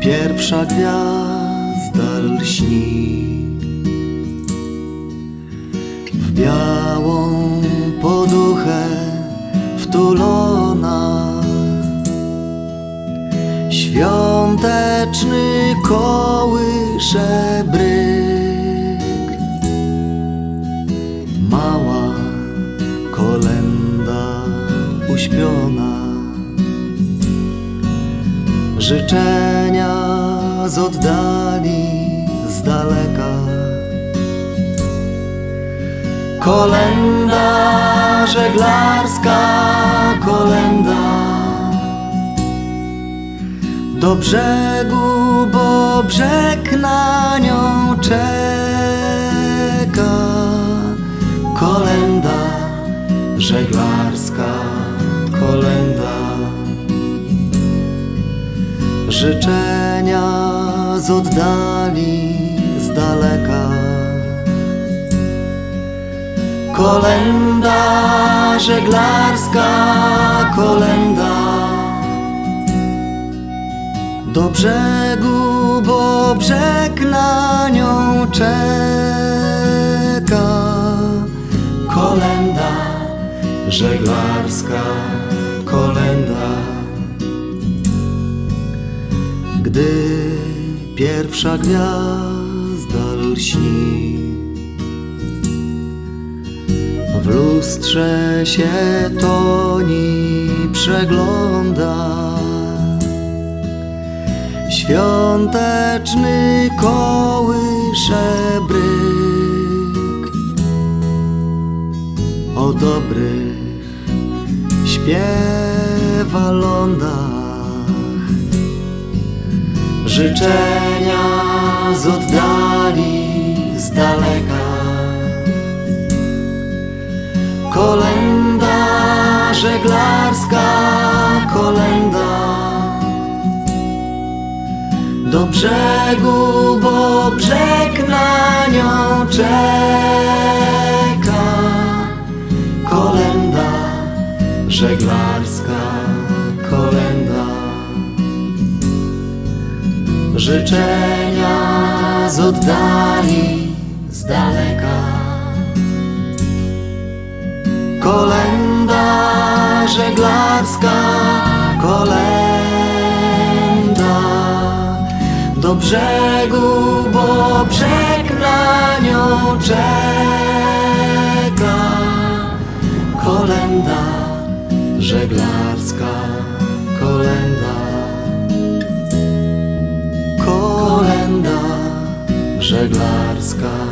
pierwsza gwiazda lśni. W białą poduchę wtulona. Świąteczny kołysze Mała kolenda uśpiona Życzenia z oddali, z daleka. Kolenda żeglarska, kolenda. Do brzegu, bo brzeg na nią czeka. Kolenda żeglarska, kolenda życzenia z oddali, z daleka. Kolenda żeglarska, kolenda do brzegu, bo brzeg na nią czeka. Kolenda żeglarska, kolenda. Gdy pierwsza gwiazda lśni W lustrze się toni przegląda. Świąteczny kołysze bryk O dobrych śpiewa lądach Życzenia z oddali, z daleka. Kolenda żeglarska, kolenda. Do brzegu, bo brzeg na nią czeka. Kolenda żeglarska, życzenia z oddali, z daleka. Kolenda żeglarska, kolenda do brzegu, bo brzeg na nią czeka. Kolenda żeglarska, żeglarska.